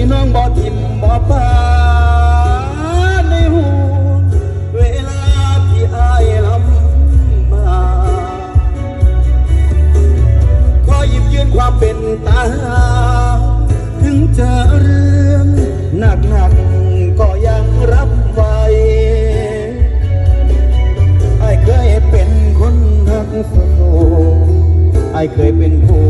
ป่ทิมบ่ปาในหูเวลาที่อายลำบากขอหยิบยืนความเป็นตา ถึงเจอเรื่องหนักหนักก็ยังรับไว้ไอ้เคยเป็นคนรักสุดไอ้เคยเป็นผั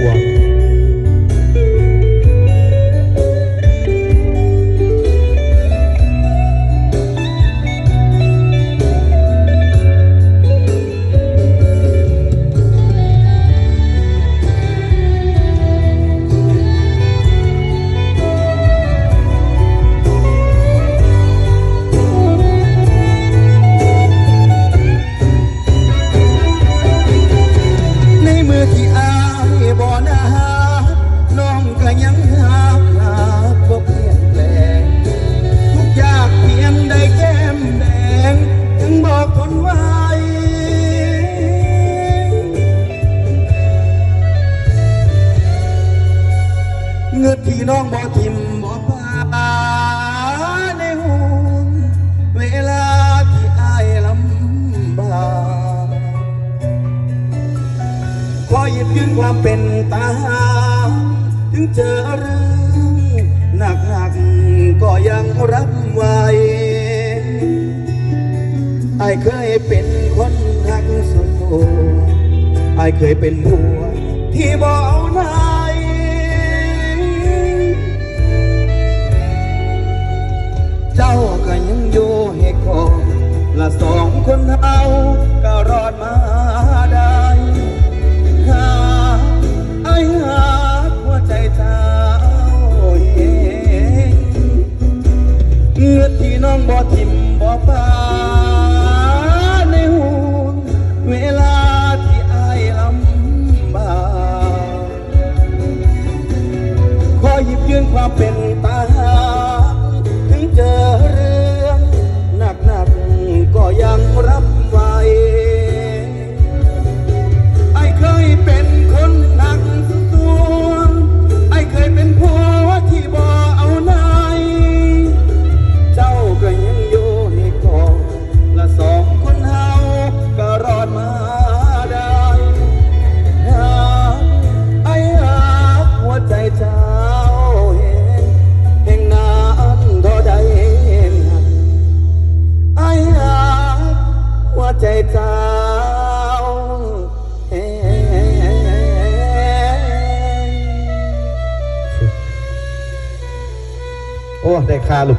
เนที่น้องบ่ทิมบ่ปาในหูเวลาที่อายลำบากขอหยิบยืนความเป็นตาหาถึงเจอเรื่องหนักหนักๆก็ยังรับไว้ไอเคยเป็นคนหักสุดไอายเคยเป็นผัวที่บเอาหนเก็รอดมาได้หาไอ้หาหัวใจเจ้าเองเงือดที่น้องบ่ทิมบ่ปาในหูเวลาที่อายลำบากขอหยิบยืนความเป็นตาหาถึงเจอเรื่องหนักหนักๆก็ยังรับ ได้คาลูก